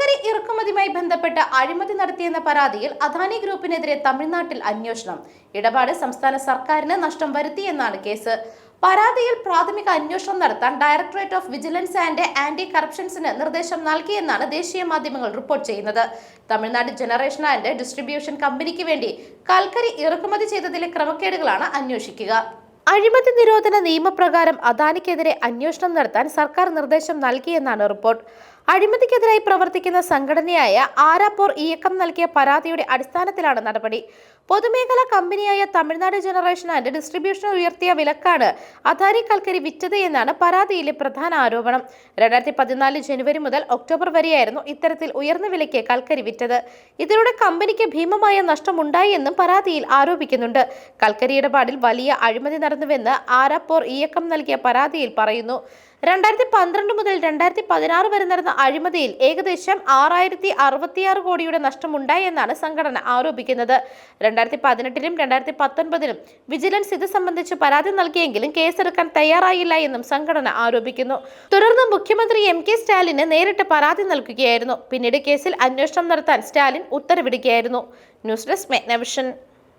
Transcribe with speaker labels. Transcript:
Speaker 1: കൽക്കരി ഇറക്കുമതിയുമായി ബന്ധപ്പെട്ട് അഴിമതി നടത്തിയെന്ന പരാതിയിൽ അദാനി ഗ്രൂപ്പിനെതിരെ തമിഴ്നാട്ടിൽ അന്വേഷണം. ഇടപാട് സംസ്ഥാന സർക്കാരിന് നഷ്ടം വരുത്തിയെന്നാണ് കേസ്. പരാതിയിൽ പ്രാഥമിക അന്വേഷണം നടത്താൻ directorate of vigilance and anti കറപ്ഷൻസിന് നിർദ്ദേശം നൽകിയെന്നാണ് ദേശീയ മാധ്യമങ്ങൾ റിപ്പോർട്ട് ചെയ്യുന്നത്. തമിഴ്നാട് ജനറേഷൻ ആൻഡ് ഡിസ്ട്രിബ്യൂഷൻ കമ്പനിക്ക് വേണ്ടി കൽക്കരി ഇറക്കുമതി ചെയ്തതിലെ ക്രമക്കേടുകളാണ് അന്വേഷിക്കുക. അഴിമതി നിരോധന നിയമപ്രകാരം അദാനിക്കെതിരെ അന്വേഷണം നടത്താൻ സർക്കാർ നിർദ്ദേശം നൽകിയെന്നാണ് റിപ്പോർട്ട്. അഴിമതിക്കെതിരായി പ്രവർത്തിക്കുന്ന സംഘടനയായ ആരാപ്പോർ ഇയക്കം നൽകിയ പരാതിയുടെ അടിസ്ഥാനത്തിലാണ് നടപടി. പൊതുമേഖലാ കമ്പനിയായ തമിഴ്നാട് ജനറേഷൻ ആൻഡ് ഡിസ്ട്രിബ്യൂഷൻ ഉയർത്തിയ വിലക്കാണ് അധാരി കൽക്കരി വിറ്റത് എന്നാണ് പരാതിയിലെ പ്രധാന ആരോപണം. രണ്ടായിരത്തി പതിനാല് ജനുവരി മുതൽ ഒക്ടോബർ വരെയായിരുന്നു ഇത്തരത്തിൽ ഉയർന്ന വിലയ്ക്ക് കൽക്കരി വിറ്റത്. ഇതിലൂടെ കമ്പനിക്ക് ഭീമമായ നഷ്ടമുണ്ടായി എന്നും പരാതിയിൽ ആരോപിക്കുന്നുണ്ട്. കൽക്കരി ഇടപാടിൽ വലിയ അഴിമതി നടന്നുവെന്ന് ആരാപ്പോർ ഇയക്കം നൽകിയ പരാതിയിൽ പറയുന്നു. രണ്ടായിരത്തി പന്ത്രണ്ട് മുതൽ രണ്ടായിരത്തി പതിനാറ് വരെ നടന്ന അഴിമതിയിൽ ഏകദേശം ആറായിരത്തി അറുപത്തിയാറ് കോടിയുടെ നഷ്ടമുണ്ടായി എന്നാണ് സംഘടന ആരോപിക്കുന്നത്. രണ്ടായിരത്തി പതിനെട്ടിലും രണ്ടായിരത്തി പത്തൊൻപതിലും വിജിലൻസ് ഇത് സംബന്ധിച്ച് പരാതി നൽകിയെങ്കിലും കേസെടുക്കാൻ തയ്യാറായില്ല എന്നും സംഘടന ആരോപിക്കുന്നു. തുടർന്ന് മുഖ്യമന്ത്രി എം കെ സ്റ്റാലിന് നേരിട്ട് പരാതി നൽകുകയായിരുന്നു. പിന്നീട് കേസിൽ അന്വേഷണം നടത്താൻ സ്റ്റാലിൻ ഉത്തരവിടുകയായിരുന്നു. News desk മെഗ്നവിഷൻ.